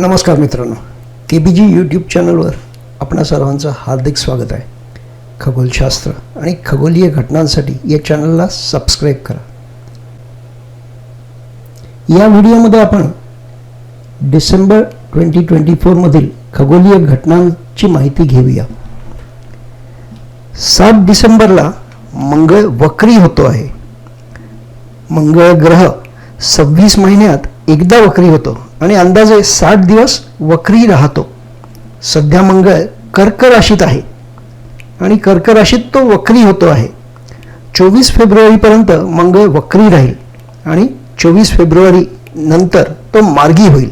नमस्कार मित्रांनो. के बी जी यूट्यूब चॅनलवर आपणा सर्वांचं हार्दिक स्वागत आहे. खगोलशास्त्र आणि खगोलीय घटनांसाठी या चॅनलला सबस्क्राईब करा. या व्हिडिओमध्ये आपण डिसेंबर ट्वेंटी ट्वेंटी फोरमधील खगोलीय घटनांची माहिती घेऊया. सात डिसेंबरला मंगळ वक्री होतो आहे. मंगळ ग्रह सव्वीस महिन्यात एकदा वक्री होतो आणि अंदाजे साठ दिवस वक्री राहतो. सध्या मंगळ कर्क राशीत आहे. आणि कर्क राशीत तो वक्री होतो आहे. चोवीस फेब्रुवारीपर्यंत मंगळ वक्री राहील आणि चोवीस फेब्रुवारी नंतर तो मार्गी होईल.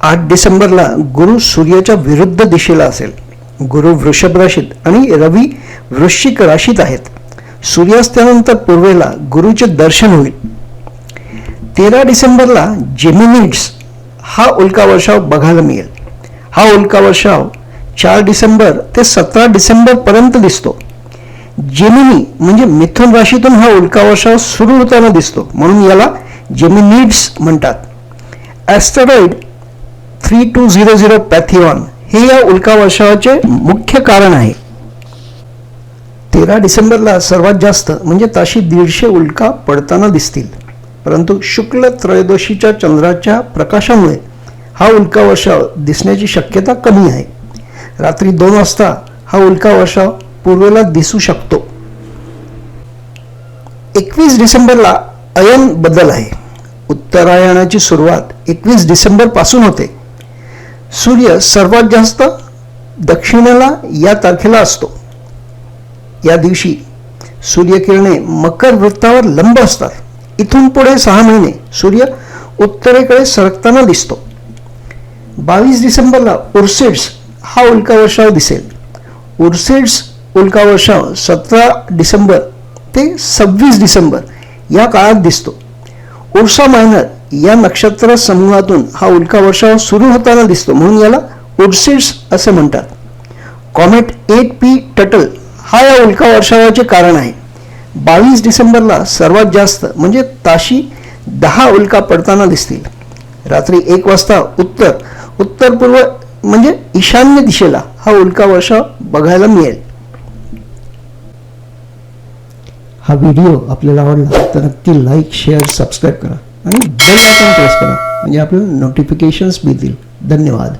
आठ डिसेंबरला गुरु सूर्याच्या विरुद्ध दिशेला असेल. गुरु वृषभ राशीत आणि रवी वृश्चिक राशीत आहेत. सूर्यास्तानंतर पूर्वेला गुरुचे दर्शन होईल. तेरा डिसेंबरला जेमिनिड्स हा उल्का वर्षाव बघायला मिळेल. हा उल्का वर्षाव चार डिसेंबर ते सतरा डिसेंबरपर्यंत दिसतो. जेमिनी म्हणजे मिथुन राशीतून हा उल्का वर्षाव सुरू होताना दिसतो. म्हणून याला जेमिनिड्स म्हणतात. Asteroid three two zero zero Phaethon हे या उल्का वर्षावाचे मुख्य कारण आहे. तेरा डिसेंबरला सर्वात जास्त म्हणजे ताशी दीडशे उल्का पडताना दिसतील. परंतु शुक्ल त्रयोदशीच्या चंद्राच्या प्रकाशामुळे हा उल्का वर्षाव दिसण्याची शक्यता कमी आहे. रात्री दोन वाजता हा उल्का वर्षाव पूर्वेला दिसू शकतो. एकवीस डिसेंबरला अयन बदल आहे. उत्तरायणाची सुरुवात एकवीस डिसेंबरपासून होते. सूर्य सर्वात जास्त दक्षिणेला या तारखेला असतो. या दिवशी सूर्यकिरणे मकर वृत्तावर लंब असतात. इथून पुढे सहा महिने सूर्य उत्तरेकडे सरकताना दिसतो. बावीस डिसेंबरला उर्सेड्स हा उल्का वर्षाव दिसेल. उर्सेड्स उल्का वर्षाव सतरा डिसेंबर ते सव्वीस डिसेंबर या काळात दिसतो. उर्सा मायनर या नक्षत्र समूहातून हा उल्का वर्षाव सुरू होताना दिसतो म्हणून याला उर्सिड्स असे म्हणतात. कॉमेट एट पी टटल हा या उल्का वर्षावाचे कारण आहे. बावीस डिसेंबरला सर्वात जास्त म्हणजे ताशी दहा उल्का पडताना दिसतील. रात्री एक वाजता उत्तर उत्तर पूर्व म्हणजे ईशान्य दिशेला हा उल्का वर्षा बघायला मिळेल. हा व्हिडिओ आपल्याला आवडला तर नक्की लाईक शेअर सबस्क्राईब करा आणि बेल आयकॉन प्रेस करा म्हणजे आपल्याला नोटिफिकेशन्स मिळतील. धन्यवाद.